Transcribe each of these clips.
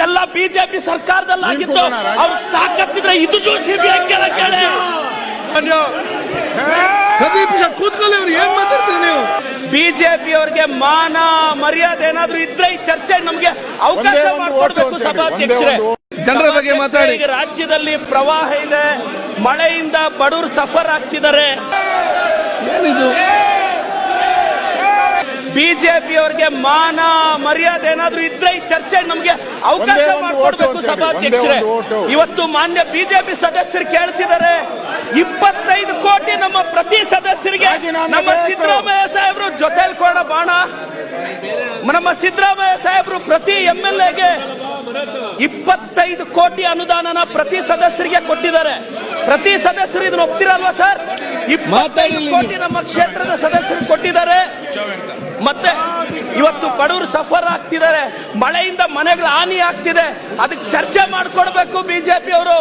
ಇದೆಲ್ಲ ಬಿಜೆಪಿ ಸರ್ಕಾರದಲ್ಲಿ ಆಗಿತ್ತು. ಅವ್ರ ತಾಕತ್ತಿದ್ರೆ ಇದು ಸಿಬಿಐ ಕೇಳಿ ಪ್ರದೀಪ್ ಕೂತ್ಕೊಳ್ಳಿ ಅವ್ರು ಏನ್ ಮಾತಾಡ್ತೀರಿ ನೀವು? ಬಿಜೆಪಿ ಅವರಿಗೆ ಮಾನ ಮರ್ಯಾದೆ ಏನಾದ್ರೂ ಇದ್ರೆ ಈ ಚರ್ಚೆ ನಮ್ಗೆ ಅವಕಾಶ ಮಾಡಿಕೊಡ್ಬೇಕು ಸಭಾಧ್ಯಕ್ಷರೇ. ಜನರ ಬಗ್ಗೆ ಮಾತಾಡಿ. ರಾಜ್ಯದಲ್ಲಿ ಪ್ರವಾಹ ಇದೆ ಮಳೆಯಿಂದ ಬಡವರು ಸಫರ್ ಆಗ್ತಿದ್ದಾರೆ. ಏನಿದು? ಬಿಜೆಪಿ ಅವರಿಗೆ ಮಾನ ಮರ್ಯಾದೆ ಏನಾದ್ರೂ ಇದ್ರೆ ಈ ಚರ್ಚೆ ನಮಗೆ ಅವಕಾಶ ಮಾಡಿಕೊಡ್ಬೇಕು ಸಭಾಧ್ಯಕ್ಷರೇ. ಇವತ್ತು ಮಾನ್ಯ ಬಿಜೆಪಿ ಸದಸ್ಯರು ಕೇಳ್ತಿದ್ದಾರೆ. ಇಪ್ಪತ್ತೈದು ಕೋಟಿ ನಮ್ಮ ಪ್ರತಿ ಸದಸ್ಯರಿಗೆ ನಮ್ಮ. ಸಿದ್ದರಾಮಯ್ಯ ಸಾಹೇಬರು ಜೊತೆಲಿ ಕೊಡ ಬಾಣ. ನಮ್ಮ ಸಿದ್ದರಾಮಯ್ಯ ಸಾಹೇಬ್ರು ಪ್ರತಿ ಎಂ ಎಲ್ ಎಗೆ ಇಪ್ಪತ್ತೈದು ಕೋಟಿ ಅನುದಾನನ ಪ್ರತಿ ಸದಸ್ಯರಿಗೆ ಕೊಟ್ಟಿದ್ದಾರೆ. ಪ್ರತಿ ಸದಸ್ಯರು ಇದನ್ನ ಒಪ್ತಿರಲ್ವಾ ಸರ್? ಇಪ್ಪತ್ತೈದು ಕೋಟಿ ನಮ್ಮ ಕ್ಷೇತ್ರದ ಸದಸ್ಯರು ಕೊಟ್ಟಿದ್ದಾರೆ. ಮತ್ತೆ ಇವತ್ತು ಬಡವರು ಸಫರ್ ಆಗ್ತಿದ್ದಾರೆ ಮಳೆಯಿಂದ ಮನೆಗಳು ಹಾನಿ ಆಗ್ತಿದೆ ಅದಕ್ಕೆ ಚರ್ಚೆ ಮಾಡ್ಕೊಡ್ಬೇಕು ಬಿಜೆಪಿ ಅವರು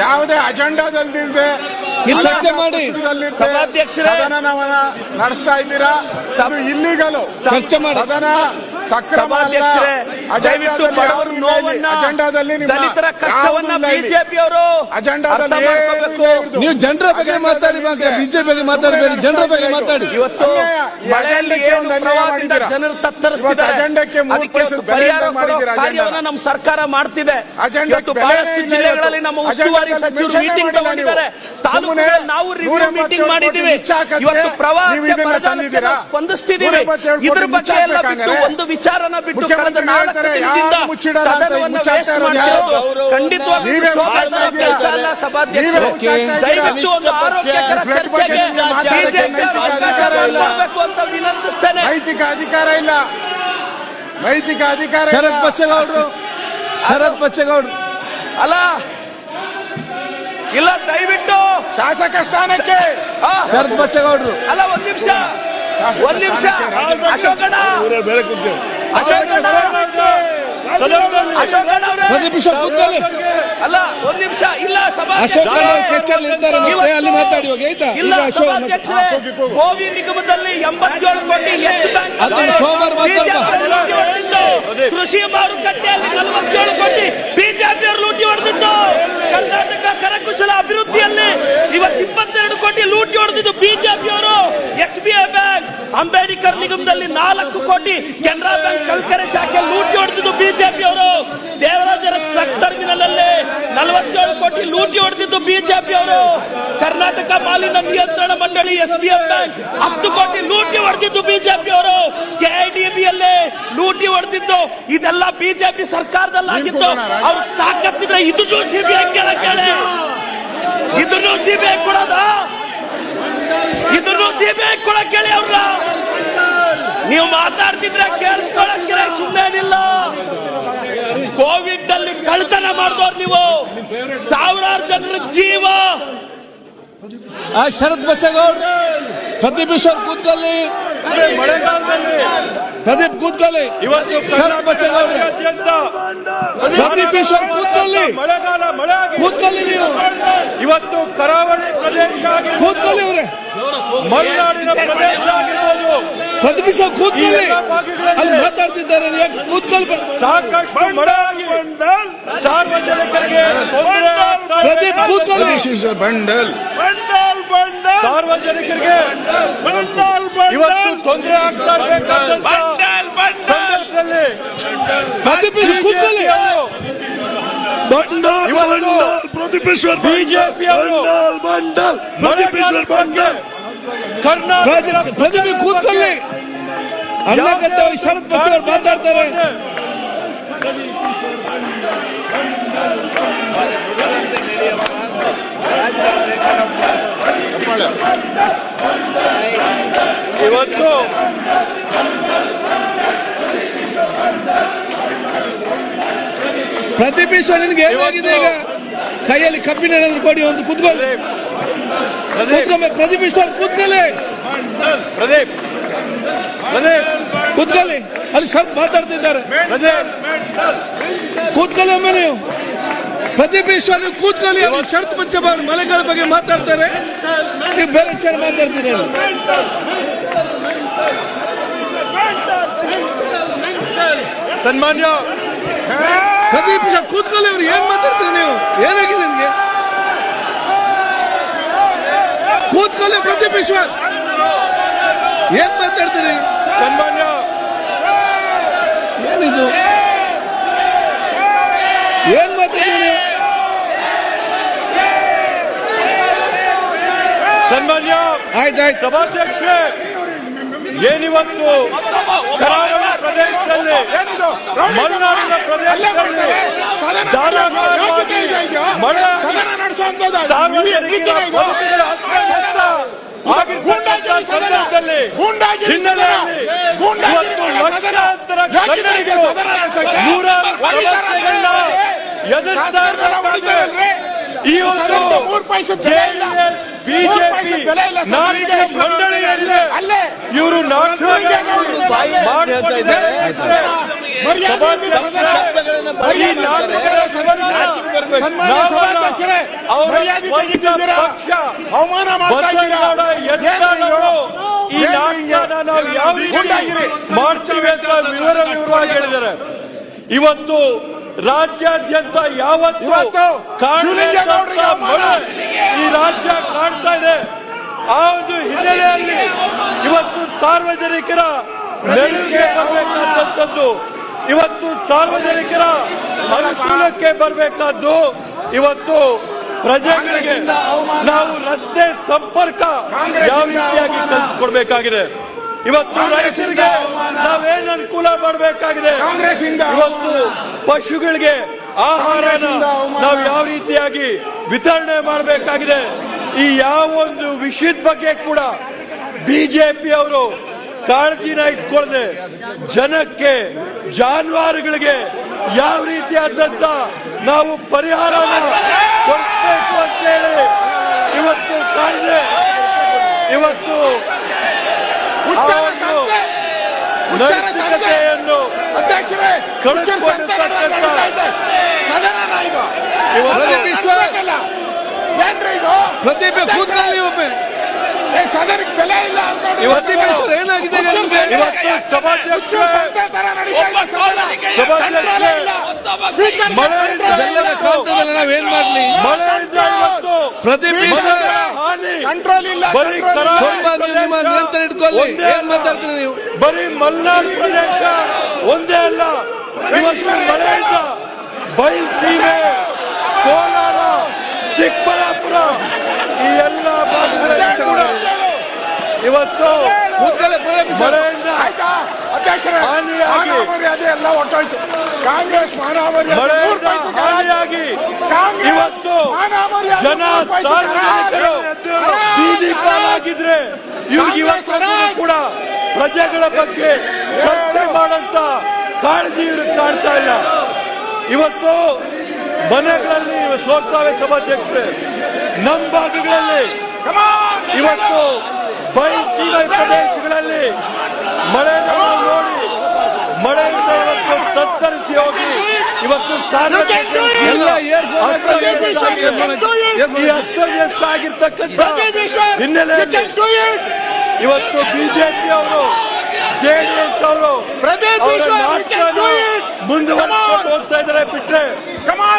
ಯಾವುದೇ ಅಜೆಂಡಾದಲ್ಲಿದೆ ಇಲ್ಲ. ಚರ್ಚೆ ಮಾಡಿ ಸಭಾಧ್ಯಕ್ಷರೇ. ನಡೆಸ್ತಾ ಇದ್ದೀರಾ ಇಲ್ಲಿಗಲು ಚರ್ಚೆ ಮಾಡಿ. ಸಭಾಧ್ಯಕ್ಷರೇ ದಯವಿಟ್ಟು ಬಡವರ ನೋವನ್ನ ಅಜೆಂಡಾದಲ್ಲಿ ನಿಮ್ಮ ದಲಿತರ ಕಷ್ಟವನ್ನ ಯಾವುದೂ ಬಿಜೆಪಿ ಅವರು ಅರ್ಥ ಅಜೆಂಡಾದಲ್ಲಿ ಏನೂ ಇಲ್ಲ ಮಾಡ್ಕೋಬೇಕು. ಇವ್ರದ್ದು. ನೀವು ಜನರ ಬಗ್ಗೆ ಮಾತಾಡಿ ಬಿಜೆಪಿ ಬಗ್ಗೆ ಮಾತಾಡಬೇಡಿ ಜನರ ಬಗ್ಗೆ ಮಾತಾಡಿ. ಇವತ್ತು. ಮಳೆಯಲ್ಲಿ ಏನು ಪ್ರವಾಹದಿಂದ ಜನರು ತತ್ತರಿಸ್ತಿದ್ದಾರೆ. ಅಜೆಂಡಕ್ಕೆ ಅದಕ್ಕೆ ಪರಿಹಾರ ಕಾರ್ಯವನ್ನು ಮಾಡಿದ್ದೀರಾ ಕಾರ್ಯವನ್ನ ನಮ್ಮ ಸರ್ಕಾರ ಮಾಡ್ತಿದೆ. ಇವತ್ತು ಬಹಳಷ್ಟು ಜಿಲ್ಲೆಗಳಲ್ಲಿ. ನಮ್ಮ ಉಸ್ತುವಾರಿ ಸಚಿವರು ಮೀಟಿಂಗ್ ತಗೊಂಡಿದ್ದಾರೆ. ತಾಲೂಕಿನಲ್ಲಿ ನಾವು ರಿವ್ಯೂ ಮೀಟಿಂಗ್ ಮಾಡಿದ್ದೀವಿ. ಇವತ್ತು ಪ್ರವಾಹ ನೀವು ಇದನ್ನ ತಂದಿದ್ದೀರಾ? ಸ್ಪಂದಿಸ್ತಿದ್ದೀವಿ. ಇದ್ರ ಬಗ್ಗೆ ಎಲ್ಲ ಬಿಟ್ಟು ಒಂದು ವಿಚಾರನ ಬಿಟ್ಟು ಕಳೆದ ನಾಲ್ಕು ದಿನದಿಂದ ಸದನವನ್ನು ಶೋಭಾದ ಮುಚ್ಚಾಕ್ತಾ ಇದ್ದೀರಾ? ಕೆಲಸ ಅಲ್ಲ ಸಭಾಧ್ಯಕ್ಷರೇ? ದಯವಿಟ್ಟು ಒಂದು ಆರೋಗ್ಯಕರ ಚರ್ಚೆಗೆ ಬಿಜೆಪಿ ಅವಕಾಶ ಅಂತ ವಿನಂತಿಸ್ತೇನೆ. ನೈತಿಕ ಅಧಿಕಾರ ಇಲ್ಲ. ನೈತಿಕ ಅಧಿಕಾರ ಇಲ್ಲ. ಶರತ್ ಬಚ್ಚೇಗೌಡರು ಶರತ್ ಬಚ್ಚೇಗೌಡರು ಅಲ್ಲ ಇಲ್ಲ ದಯವಿಟ್ಟು ಶಾಸಕ ಸ್ಥಾನಕ್ಕೆ. ಆ, ಶರತ್ ಬಚ್ಚೇಗೌಡರು ಅಲ್ಲ ಒಂದ್ ನಿಮಿಷ. ಒಂದ್ ನಿಮಿಷ. ಅಶೋಕಣ್ಣ. ಅಶೋಕಣ್ಣ. ಅಶೋಕಣ್ಣ. ಅಲ್ಲ ಒಂದ್ ನಿಮಿಷ. ಇಲ್ಲ ಕೆಚ್ಚಲ್ಲಿ ಅಲ್ಲಿ ಮಾತಾಡಿ ಹೋಗಿ ಆಯ್ತಾ? ಇಲ್ಲ ಸಭಾಧ್ಯಕ್ಷರೇ. ಗೋವಿ ನಿಗಮದಲ್ಲಿ ಎಂಬತ್ತೇಳು ಕೋಟಿ ಎಸ್ ಬ್ಯಾಂಕ್ ಕೃಷಿ ಮಾರುಕಟ್ಟೆಯಲ್ಲಿ ನಲವತ್ತೇಳು ಕೋಟಿ. ಬಿಜೆಪಿ ಅವರು ಲೂಟಿ ಹೊಡೆದಿದ್ದು ಕರ್ನಾಟಕ ಕರಕುಶಲ ಅಭಿವೃದ್ಧಿಯಲ್ಲಿ ಇವತ್ತು ಇಪ್ಪತ್ತೆರಡು ಕೋಟಿ ಲೂಟಿ ಹೊಡೆದಿದ್ದು ಬಿಜೆಪಿ ಅವರು. ಎಸ್ ಬಿ ಅಂಬೇಡ್ಕರ್ ನಿಗಮದಲ್ಲಿ ನಾಲ್ಕು ಕೋಟಿ ಕೆನರಾ ಬ್ಯಾಂಕ್ ಕಲ್ಕರೆ ಶಾಖೆ ಲೂಟಿ ಹೊಡೆದಿದ್ದು ಬಿಜೆಪಿ ಅವರು. ದೇವರಾಜರ ಸ್ಟ್ರಕ್ ಟರ್ಮಿನಲ್ ಅಲ್ಲಿ ನಲವತ್ತೇಳು ಕೋಟಿ ಲೂಟಿ ಹೊಡೆದಿದ್ದು ಬಿಜೆಪಿ ಅವರು. ಕರ್ನಾಟಕ ಮಾಲಿನ್ಯ ನಿಯಂತ್ರಣ ಮಂಡಳಿ ಎಸ್ ಬಿ ಎಂ ಬ್ಯಾಂಕ್ ಹತ್ತು ಕೋಟಿ ಲೂಟಿ ಹೊಡೆದಿದ್ದು ಬಿಜೆಪಿ ಅವರು. ಕೆಐಡಿಬಿಯಲ್ಲಿ ಲೂಟಿ ಹೊಡೆದಿದ್ದು ಇದೆಲ್ಲ ಬಿಜೆಪಿ ಸರ್ಕಾರದಲ್ಲಿ ಆಗಿತ್ತು ಕೊಡೋಣ, ರಾಜ. ಅವ್ರು ತಾಕತ್ತಿದ್ರೆ ಇದು ಸಿಬಿಐ ಕೇಳಿ ಇದನ್ನು ಸಿಬಿಐ ಕೊಡೋದ? ಇದನ್ನು ಸಿಬಿಐ ಕೂಡ ಕೇಳಿ ಅವ್ರ ನೀವು ಮಾತಾಡ್ತಿದ್ರೆ ಕೇಳಿಸ್ಕೊಳಕ್ ಸುಮ್ಮನೆ ಇಲ್ಲ ಕೋವಿಡ್ ಅಲ್ಲಿ ಕಳ್ತನ ಮಾಡಿದವ್ರು ನೀವು. ಸಾವಿರಾರು ಜನರ ಜೀವ. ಆ ಶರತ್ ಬಚ್ಚಗೌಡ್ ಪ್ರದೀಪ್ ಈಶ್ವರ್ ಕೂತ್ಕೊಳ್ಳಿ ಮಳೆಗಾಲದಲ್ಲಿ. ಪ್ರದೀಪ್ ಕೂತ್ಕೊಳ್ಳಿ. ಇವತ್ತು ಶರತ್ ಬಚ್ಚೇಗೌಡ್ರು ಕರ್ನಾಟಕಾದ್ಯಂತ ಪ್ರದೀಪ್ ಈಶ್ವರ್ ಕೂತ್ಕೊಳ್ಳಿ. ಮಳೆಗಾಲ ಮಳೆ ಆಗಿದೆ ಕೂತ್ಕೊಳ್ಳಿ ನೀವು. ಇವತ್ತು ಕರಾವಳಿ ಪ್ರದೇಶ ಕೂತ್ಕೊಳ್ಳಿ ಅವ್ರೆ. ಮಲೆನಾಡಿನ ಪ್ರದೇಶ ಆಗಿರ್ಬೋದು. ಪ್ರದೀಪ್ ಈಶ್ವರ್ ಕೂತ್ಕೊಳ್ಳಿ. ಅಲ್ಲಿ ಮಾತಾಡ್ತಿದ್ದಾರೆ ಕೂತ್ಕೊಳ್ಬೇಕು ಯಾಕೆ ಸಾಕಷ್ಟು ಮಳೆ ಆಗಿ ಸಾರ್ವಜನಿಕರಿಗೆ ತೊಂದರೆ. ಪ್ರದೀಪ್ ಕೂತ್ಕೊಳ್ಳಿ ಬಂಡಲ್ ಸಾರ್ವಜನಿಕರಿಗೆ ಇವತ್ತು ತೊಂದರೆ ಆಗ್ತಾ ಇರಬೇಕಾದಂತ ಸಂದರ್ಭದಲ್ಲಿ ಪ್ರದೀಪ್ ಈಶ್ವರ್ ಕೂತ್ಕೊಳ್ಳಿ ಇವತ್ತು ಬಿಜೆಪಿ ಅವರು ಕರ್ನಾಟಕ ಪ್ರದೀಪ್ ಪ್ರದೀಪ್ ಈಶ್ವರ್ ಕೂತ್ಕೊಳ್ಳಿ ಅನ್ನಕತ್ತೆ ಶರತ್ ಬಚ್ಚೇಗೌಡ್ ಮಾತಾಡ್ತಾರೆ ಇವತ್ತು ಪ್ರದೀಪ್ ಈಶ್ವರ್ ನಿನ್ಗೆ ಏನಾಗಿದೆ ಈಗ? ಕೈಯಲ್ಲಿ ಕಬ್ಬಿನ ಏನಾದ್ರು ಕೊಡಿ ಒಂದು ಕೂತ್ಕೊಳ್ಳಿ. ಪ್ರದೀಪ್. ಕೂತ್ಕೊಳ್ಬೇಕು ಪ್ರದೀಪ್ ಈಶ್ವರ್ ಕೂತ್ಕೊಳ್ಳಿ. ಪ್ರದೀಪ್. ಪ್ರದೀಪ್. ಕೂತ್ಕೊಳ್ಳಿ. ಅಲ್ಲಿ ಶರತ್ ಮಾತಾಡ್ತಿದ್ದಾರೆ. ಪ್ರದೀಪ್. ಕೂತ್ಕೊಳ್ಳಿ ಒಮ್ಮೆ ನೀವು. ಪ್ರದೀಪ್ ಈಶ್ವರ್ ನೀವು ಕೂತ್ಕೊಳ್ಳಿ. ಅಲ್ಲಿ ಶರತ್ ಬಚ್ಚಬಾರ್ದು ಮಲೆಗಳ ಬಗ್ಗೆ ಮಾತಾಡ್ತಾರೆ. ನೀವು ಬೇರೆ ವಿಚಾರ ಮಾತಾಡ್ತೀರಿ ಸನ್ಮಾನ್ಯ ಪ್ರದೀಪ್ ಈಶ್ವರ್ ಕೂತ್ಕೊಳ್ಳಿ ಅವ್ರು ಏನ್ ಮಾತಾಡ್ತೀರಿ ನೀವು ಏನಾಗಿದೆ ನಿಮ್ಗೆ ಕೂತ್ಕೊಳ್ಳಿ ಪ್ರದೀಪ್ ಈಶ್ವರ್ ಏನ್ ಮಾತಾಡ್ತೀರಿ ಸನ್ಮಾನ್ಯ ಏನಿದು ಏನ್ ಮಾತಾಡ್ತೀರಿ ನೀವು ಸನ್ಮಾನ್ಯ ಆಯ್ತಾಯ್ತು ಸಭಾಧ್ಯಕ್ಷೆ ಏನಿವತ್ತು ಕರಾವಳಿ ಪ್ರದೇಶದಲ್ಲಿ ಮಲೆನಾಡಿನ ಪ್ರದೇಶದಲ್ಲಿ ಮಳೆ ಸಂದರ್ಭದಲ್ಲಿ ಹಿನ್ನೆಲೆಯಲ್ಲಿ ಇವತ್ತು ಲಕ್ಷಾಂತರ ಕನ್ನಡಿಗರು ನೂರಾರು ಸಮಸ್ಯೆಗಳನ್ನ ಎದುರಿಸ್ತಾ ಇರಬೇಕಾದ್ರೆ ಈ ಒಂದು ಬೆಲೆ ಇಲ್ಲ. ಬಿಜೆಪಿ. ಮಂಡಳಿಯಲ್ಲಿ ಅಲ್ಲೇ. ಇವರು ಅವಮಾನ ಮಾಡ್ತಾ ಇದ್ದೀರಾ? ಈ ನಾಟಕನ ನಾವು? ಯಾವ ರೀತಿ ಗೂಂಡಾಗಿರಿ. ಮಾಡ್ತೀವಿ ಅಂತ ವಿವರ ವಿವರವಾಗಿ ಹೇಳಿದ್ದಾರೆ. ಇವತ್ತು ರಾಜ್ಯಾದ್ಯಂತ ಯಾವತ್ತು ಇವತ್ತು ಶಿವಲಿಂಗೇಗೌಡರಿಗೆ ಕಾಣಬೇಕಾದ ಅವಮಾನ. ಮಳೆ ಈ ರಾಜ್ಯ ಕಾಣ್ತಾ ಇದೆ ಆ ಒಂದು ಹಿನ್ನೆಲೆಯಲ್ಲಿ ಇವತ್ತು ಸಾರ್ವಜನಿಕರ ನೆರವಿಗೆ ಬರಬೇಕಾದಂಥದ್ದು. ಇವತ್ತು ಸಾರ್ವಜನಿಕರ ಅನುಕೂಲಕ್ಕೆ ಬರಬೇಕಾದ್ದು ಇವತ್ತು ಪ್ರಜೆಗಳಿಗೆ ನಾವು ರಸ್ತೆ ಸಂಪರ್ಕ ಯಾವ ರೀತಿಯಾಗಿ ಕಲ್ಪಿಸ್ಕೊಡ್ಬೇಕಾಗಿದೆ. ಇವತ್ತು ರೈತರಿಗೆ ನಾವೇನ್ ಅನುಕೂಲ ಮಾಡಬೇಕಾಗಿದೆ. ಇವತ್ತು ಪಶುಗಳಿಗೆ ಆಹಾರನ. ನಾವು ಯಾವ ರೀತಿಯಾಗಿ ವಿತರಣೆ ಮಾಡಬೇಕಾಗಿದೆ. ಈ ಯಾವ ಒಂದು ವಿಷಯದ ಬಗ್ಗೆ ಕೂಡ ಬಿಜೆಪಿ ಅವರು ಕಾಳಜಿನ ಇಟ್ಕೊಳ್ಳದೆ ಜನಕ್ಕೆ ಜಾನುವಾರುಗಳಿಗೆ ಯಾವ ರೀತಿಯಾದಂತ ನಾವು ಪರಿಹಾರನ ಅಂತ ಅಂತೇಳಿ ಇವತ್ತು ಕಾಯ್ದೆ. ಇವತ್ತು ನೈತಿಕತೆಯನ್ನು ಅಧ್ಯಕ್ಷರೇ ಪ್ರತಿಭೆ ಕೂತ್ಕೊಳ್ಳಿ ಒಮ್ಮೆ. ಸದನಕ್ಕೆ ಬೆಲೆ ಇಲ್ಲ ಅನ್ಕೊಂಡು ಏನಾಗಿದೆ? ಇವತ್ತು ಸಭಾಧ್ಯಕ್ಷ ಕಾಣ್ತದಲ್ಲ ನಾವೇನ್ ಮಾಡ್ಲಿ? ಮಳೆಯಿಂದ ಇವತ್ತು ಮಳೆಯ ಹಾನಿ. ಕಂಟ್ರೋಲ್ ಇಲ್ಲ. ಸ್ವಲ್ಪ ನಿಮ್ಮ ನಿಯಂತ್ರಣ ಇಟ್ಕೊಳ್ಳಿ. ಏನ್ ಮಾತಾಡ್ತೀರಿ ನೀವು? ಬರೀ ಮಲ್ಲಾರ್ ಪ್ರದೇಶ ಒಂದೇ ಅಲ್ಲ. ಇವತ್ತು ಮಳೆಯಿಂದ ಬಯಲ್ಸೀಮೆ ಕೋಲಾರ ಚಿಕ್ಕಬಳ್ಳಾಪುರ ಈ ಎಲ್ಲ ಭಾಗಗಳಲ್ಲಿ ಕೂಡ ಇವತ್ತು. ಮಾನವರ್ಯಾದೆ ಎಲ್ಲ ಹೊಟ್ಟೋಯ್ತು ಕಾಂಗ್ರೆಸ್ ಕಾಂಗ್ರೆಸ್ ಇವತ್ತು ಜನ ಸಾರ್ವಜನಿಕರು. ಬೀದಿ ಪಾಲಾಗಿದ್ರೆ ಇವ್ರಿಗೆ ಇವತ್ತು ಕೂಡ ಪ್ರಜೆಗಳ ಬಗ್ಗೆ ಚರ್ಚೆ ಮಾಡಂತ ಕಾಳಜಿ ಇವ್ರಿಗೆ ಕಾಣ್ತಾ ಇಲ್ಲ. ಇವತ್ತು ಮನೆಗಳಲ್ಲಿ ಸೋಸ್ತಾವೆ ಸಭಾಧ್ಯಕ್ಷರೇ ನಮ್ಮ ಭಾಗಗಳಲ್ಲಿ ಇವತ್ತು ಬಯಲುಸೀಮೆ ಪ್ರದೇಶಗಳಲ್ಲಿ? ಮಳೆ ನೋಡಿ ಮಳೆ ಇವತ್ತು ತತ್ತರಿಸಿ ಹೋಗಿ ಇವತ್ತು ಅಸ್ತವ್ಯಸ್ತ ಆಗಿರ್ತಕ್ಕಂಥ ಹಿನ್ನೆಲೆಯಲ್ಲಿ. ಇವತ್ತು ಬಿಜೆಪಿ ಅವರು ಜೆಡಿಎಸ್ ಅವರು. ಮುಂದುವರಿಸಿಕೊಂಡು ಹೋಗ್ತಾ ಇದ್ದಾರೆ ಬಿಟ್ರೆ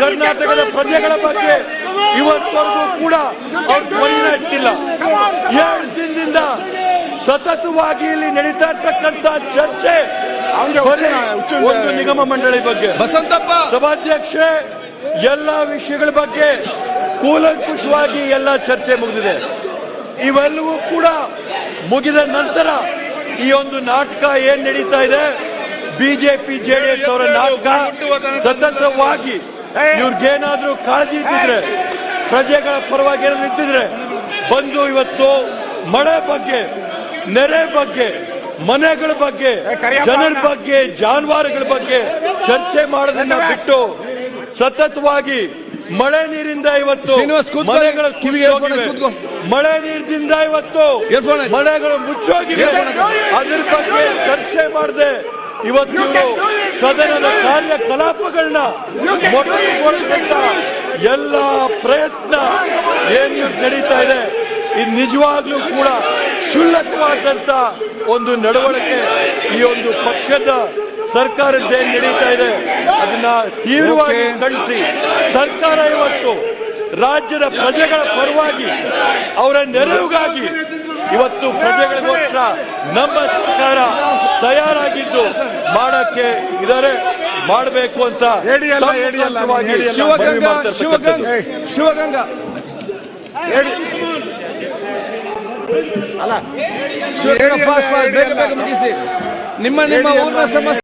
ಕರ್ನಾಟಕದ ಪ್ರಜೆಗಳ ಬಗ್ಗೆ ಇವತ್ತವರೆಗೂ ಕೂಡ ಅವ್ರ ಧ್ವನಿನ ಇಟ್ಟಿಲ್ಲ. ಎರಡು ದಿನದಿಂದ ಸತತವಾಗಿ ಇಲ್ಲಿ ನಡೀತಾ ಇರ್ತಕ್ಕಂತ ಚರ್ಚೆ ಒಂದು ನಿಗಮ ಮಂಡಳಿ ಬಗ್ಗೆ. ಬಸಂತಪ್ಪ! ಸಭಾಧ್ಯಕ್ಷೆ ಎಲ್ಲ ವಿಷಯಗಳ ಬಗ್ಗೆ ಕೂಲಂಕುಷವಾಗಿ ಎಲ್ಲ ಚರ್ಚೆ ಮುಗಿದಿದೆ. ಇವೆಲ್ಲವೂ ಕೂಡ ಮುಗಿದ ನಂತರ ಈ ಒಂದು ನಾಟಕ ಏನ್ ನಡೀತಾ ಇದೆ? ಬಿಜೆಪಿ ಜೆಡಿಎಸ್ ಅವರ ನಾಟಕ. ಸತತವಾಗಿ ಇವ್ರಿಗೇನಾದ್ರೂ ಕಾಳಜಿ ಇದ್ದಿದ್ರೆ ಪ್ರಜೆಗಳ ಪರವಾಗಿ ಏನಾದ್ರು ಇದ್ದಿದ್ರೆ ಬಂದು ಇವತ್ತು ಮಳೆ ಬಗ್ಗೆ ನೆರೆ ಬಗ್ಗೆ ಮನೆಗಳ ಬಗ್ಗೆ ಜನರ ಬಗ್ಗೆ ಜಾನುವಾರುಗಳ ಬಗ್ಗೆ ಚರ್ಚೆ ಮಾಡೋದನ್ನ ಬಿಟ್ಟು ಸತತವಾಗಿ ಮಳೆ ನೀರಿಂದ ಇವತ್ತು ಮನೆಗಳ ಮಳೆ ನೀರಿನಿಂದ ಇವತ್ತು ಮಳೆಗಳು. ಮನೆಗಳು ಮುಚ್ಚೋಗಿವೆ ಅದ್ರ ಬಗ್ಗೆ ಚರ್ಚೆ ಮಾಡದೆ ಇವತ್ತು ಸದನದ ಕಾರ್ಯಕಲಾಪಗಳನ್ನ ಮೊಟಕುಗೊಳಿಸಂತ ಎಲ್ಲ ಪ್ರಯತ್ನ ಏನು ನಡೀತಾ ಇದೆ ಇದು ನಿಜವಾಗ್ಲೂ ಕೂಡ ಕ್ಷುಲ್ಲಕವಾದಂತ ಒಂದು ನಡವಳಿಕೆ ಈ ಒಂದು ಪಕ್ಷದ ಸರ್ಕಾರದ್ದೇನ್ ನಡೀತಾ ಇದೆ ಅದನ್ನ ತೀವ್ರವಾಗಿ. ಖಂಡಿಸಿ ಸರ್ಕಾರ ಇವತ್ತು ರಾಜ್ಯದ ಪ್ರಜೆಗಳ ಪರವಾಗಿ ಅವರ ನೆರವಿಗಾಗಿ ಇವತ್ತು ಪ್ರಜೆಗಳಿಗೋಸ್ಕರ ನಮ್ಮ ಸರ್ಕಾರ ತಯಾರಾಗಿದ್ದು ಮಾಡಕ್ಕೆ ಇದಾರೆ ಮಾಡಬೇಕು ಅಂತ. ಶಿವಗಂಗಾ. ಶಿವಗಂಗಾ ಶಿವಗಂಗಾ ಹೇಳಿ ಅಲ್ಲ ಬೇಗ ಬೇಗ ಮುಗಿಸಿ ನಿಮ್ಮ ನಿಮ್ಮ ಹೇಳಿ ಊರಿನ ಸಮಸ್ಯೆ